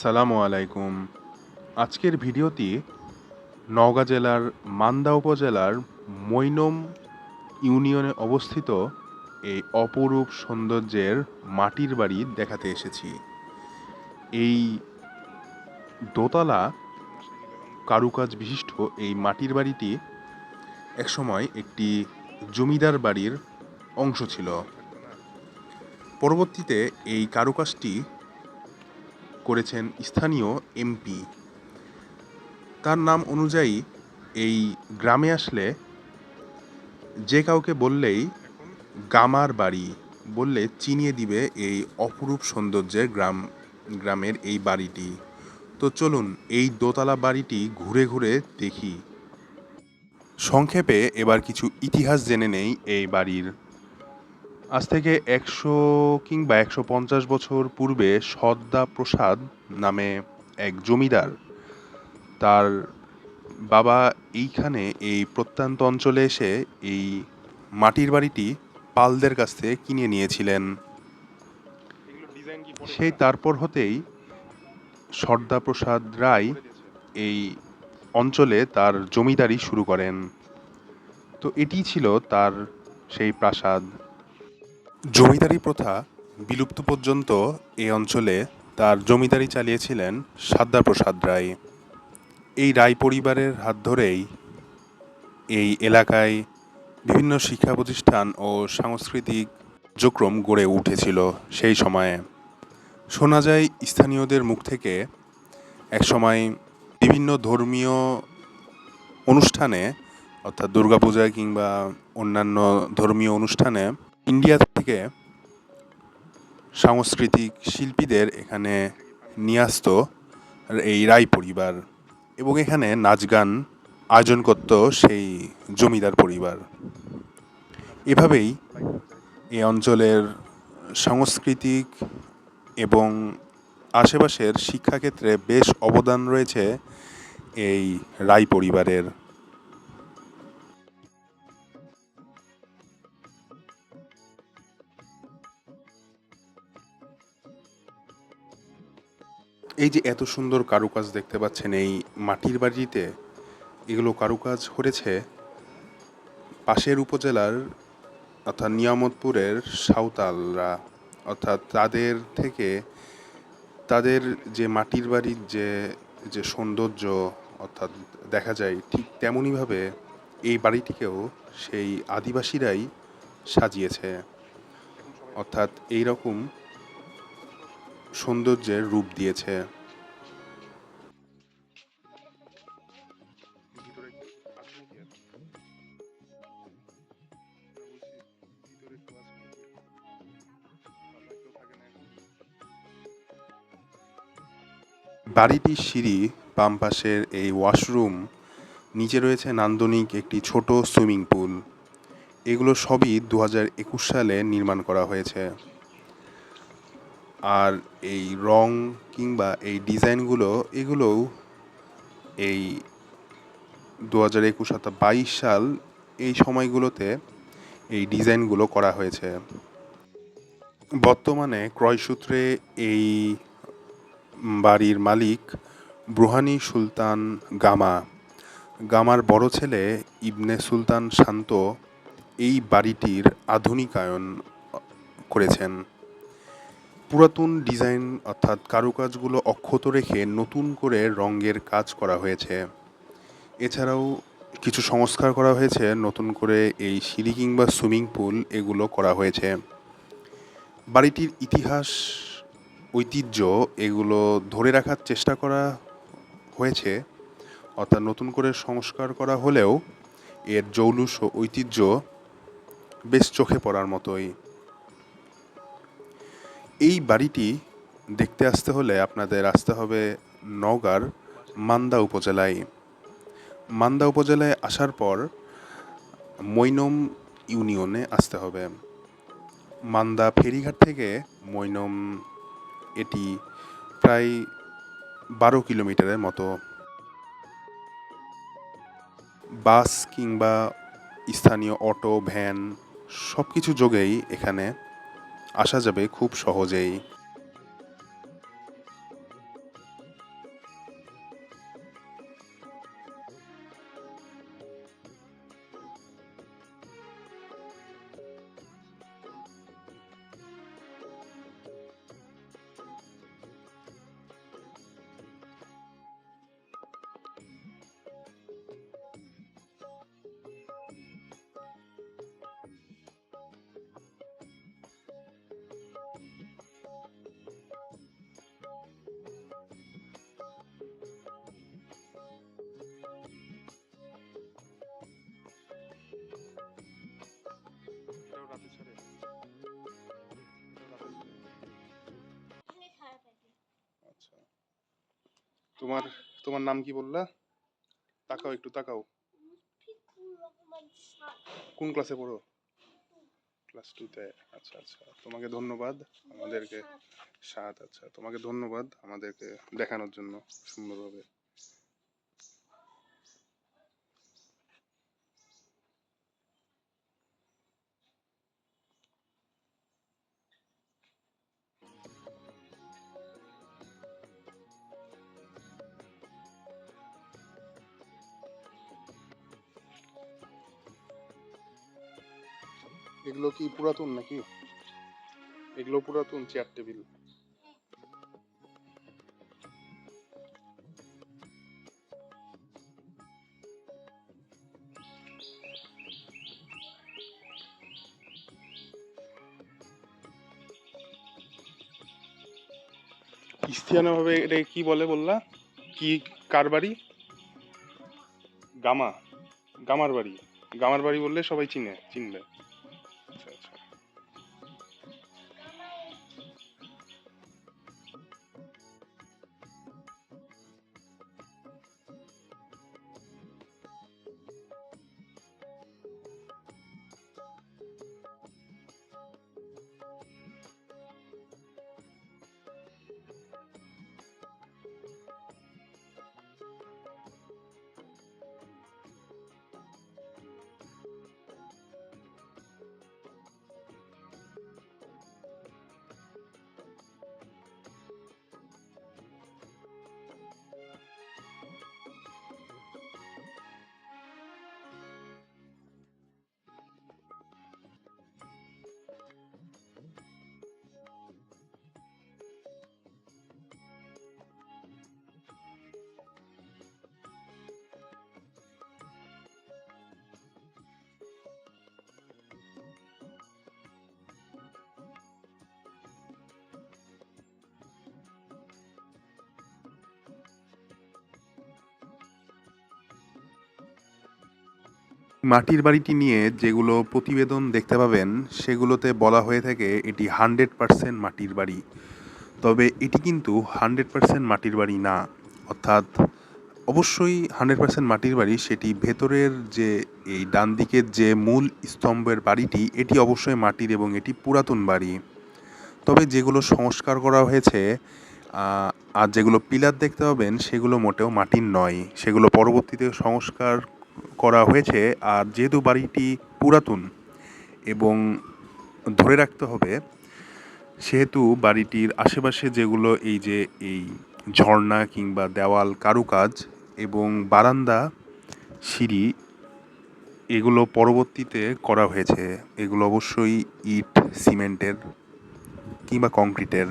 আসসালামু আলাইকুম। আজকের ভিডিওটি নওগাঁ জেলার মান্দা উপজেলার মৈনম ইউনিয়নে অবস্থিত এই অপরূপ সৌন্দর্যের মাটির বাড়ি দেখাতে এসেছি। এই দোতলা কারুকাজ বিশিষ্ট এই মাটির বাড়িটি একসময় একটি জমিদার বাড়ির অংশ ছিল। পরবর্তীতে এই কারুকাজটি করেছেন স্থানীয় এমপি। তার নাম অনুযায়ী এই গ্রামে আসলে যে কাউকে বললেই গামার বাড়ি বললে চিনিয়ে দিবে এই অপরূপ সৌন্দর্যের গ্রাম, গ্রামের এই বাড়িটি। তো চলুন এই দোতলা বাড়িটি ঘুরে ঘুরে দেখি। সংক্ষেপে এবার কিছু ইতিহাস জেনে নেই এই বাড়ির। আজ থেকে একশো কিংবা একশো পঞ্চাশ বছর পূর্বে সদ্দা প্রসাদ নামে এক জমিদার তার বাবা এইখানে এই প্রত্যন্ত অঞ্চলে এসে এই মাটির বাড়িটি পালদের কাছ থেকে কিনে নিয়েছিলেন। সেই তারপর হতেই সর্দা প্রসাদ রায় এই অঞ্চলে তার জমিদারি শুরু করেন। তো এটি ছিল তার সেই প্রাসাদ। জমিদারি প্রথা বিলুপ্ত পর্যন্ত এই অঞ্চলে তার জমিদারি চালিয়েছিলেন সাদ্দা প্রসাদ রায়। এই রায় পরিবারের হাত ধরেই এই এলাকায় বিভিন্ন শিক্ষা প্রতিষ্ঠান ও সাংস্কৃতিক কার্যক্রম গড়ে উঠেছিল সেই সময়ে। শোনা যায়, স্থানীয়দের মুখ থেকে একসময় বিভিন্ন ধর্মীয় অনুষ্ঠানে, অর্থাৎ দুর্গাপূজায় কিংবা অন্যান্য ধর্মীয় অনুষ্ঠানে ইন্ডিয়া থেকে সাংস্কৃতিক শিল্পীদের এখানে নিয়ে আসতো এই রায় পরিবার এবং এখানে নাচ গান আয়োজন করত সেই জমিদার পরিবার। এভাবেই এই অঞ্চলের সাংস্কৃতিক এবং আশেপাশের শিক্ষাক্ষেত্রে বেশ অবদান রয়েছে এই রায় পরিবারের এই যে এত সুন্দর কারুকাজ দেখতে পাচ্ছেন এই মাটির বাড়িতে, এগুলো কারুকাজ করেছে পাশের উপজেলার অর্থাৎ নিয়ামতপুরের সাঁওতালরা। অর্থাৎ তাদের থেকে তাদের যে মাটির বাড়ির যে যে সৌন্দর্য, অর্থাৎ দেখা যায় ঠিক তেমনইভাবে এই বাড়িটিকেও সেই আদিবাসীরাই সাজিয়েছে। অর্থাৎ এই রকম সৌন্দর্যের রূপ দিয়েছে। বাড়িটির সিঁড়ি, বাম পাশের এই ওয়াশরুম, নিচে রয়েছে নান্দনিক একটি ছোট সুইমিং পুল। এগুলো সবই দু হাজার একুশ সালে নির্মাণ করা হয়েছে। আর এই রং কিংবা এই ডিজাইনগুলো, এগুলোও এই দু হাজার একুশ অর্থাৎ বাইশ সাল এই সময়গুলোতে এই ডিজাইনগুলো করা হয়েছে। বর্তমানে ক্রয়সূত্রে এই বাড়ির মালিক ব্রুহানি সুলতান গামা। গামার বড় ছেলে ইবনে সুলতান শান্ত এই বাড়িটির আধুনিকায়ন করেছেন। পুরাতন ডিজাইন অর্থাৎ কারুকাজগুলো অক্ষত রেখে নতুন করে রঙের কাজ করা হয়েছে। এছাড়াও কিছু সংস্কার করা হয়েছে, নতুন করে এই সিঁড়ি কিংবা সুইমিং পুল এগুলো করা হয়েছে। বাড়িটির ইতিহাস, ঐতিহ্য এগুলো ধরে রাখার চেষ্টা করা হয়েছে। অর্থাৎ নতুন করে সংস্কার করা হলেও এর জৌলুস ও ঐতিহ্য বেশ চোখে পড়ার মতোই। এই বাড়িটি দেখতে আসতে হলে আপনাদের আসতে হবে নওগাঁর মান্দা উপজেলায়। মান্দা উপজেলায় আসার পর মৈনম ইউনিয়নে আসতে হবে। মান্দা ফেরিঘাট থেকে মৈনম এটি প্রায় বারো কিলোমিটারের মতো। বাস কিংবা স্থানীয় অটো, ভ্যান সব কিছু যোগেই এখানে আসা যাবে খুব সহজেই। তোমার তোমার নাম কি বললা? তাকাও একটু, তাকাও। কোন ক্লাসে পড়ো? ক্লাস টুতে আচ্ছা আচ্ছা। তোমাকে ধন্যবাদ আমাদেরকে সাত আচ্ছা। তোমাকে ধন্যবাদ আমাদেরকে দেখানোর জন্য সুন্দরভাবে। এগুলো কি পুরাতন নাকি? এগুলো পুরাতন চেয়ার টেবিল ক্রিস্টিয়ানো ভাবে এটা কি বলে বললা? কি, কার বাড়ি? গামা। গামার বাড়ি। গামার বাড়ি বললে সবাই চিনে, চিনবে। মাটির বাড়িটি নিয়ে যেগুলো প্রতিবেদন দেখতে পাবেন, সেগুলোতে বলা হয়ে থাকে এটি হান্ড্রেড পারসেন্ট মাটির বাড়ি। তবে এটি কিন্তু হান্ড্রেড পারসেন্ট মাটির বাড়ি না। অর্থাৎ অবশ্যই হান্ড্রেড পারসেন্ট মাটির বাড়ি, সেটি ভেতরের যে এই ডান দিকের যে মূল স্তম্ভের বাড়িটি, এটি অবশ্যই মাটির এবং এটি পুরাতন বাড়ি। তবে যেগুলো সংস্কার করা হয়েছে আর যেগুলো পিলার দেখতে পাবেন, সেগুলো মোটেও মাটির নয়। সেগুলো পরবর্তীতে সংস্কার করা হয়েছে, আর যেহেতু বাড়িটি পুরাতন এবং ধরে রাখতে হবে, সেহেতু বাড়িটির আশেপাশে যেগুলো এই যে এই ঝর্ণা কিংবা দেওয়াল, কারুকাজ এবং বারান্দা, সিঁড়ি, এগুলো পরবর্তীতে করা হয়েছে। এগুলো অবশ্যই ইট, সিমেন্টের কিংবা কংক্রিটের।